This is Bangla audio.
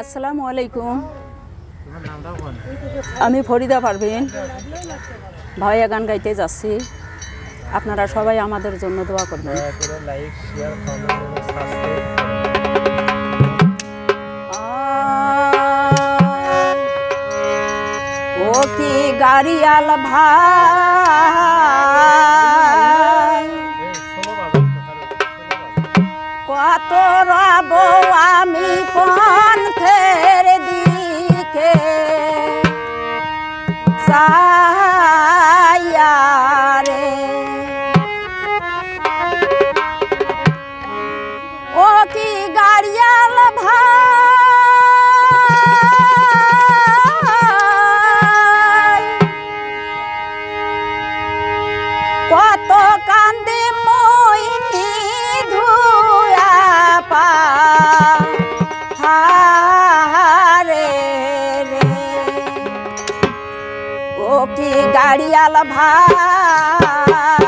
আসসালামু আলাইকুম। আমি ফরিদা পারভিন। ভাইয়া গান গাইতে যাচ্ছি। আপনারা সবাই আমাদের জন্য দোয়া করবেন। লাইক শেয়ার কমেন্ট ও কি গাড়িয়াল ভাই? side. কি গাড়িয়ালা ভাই?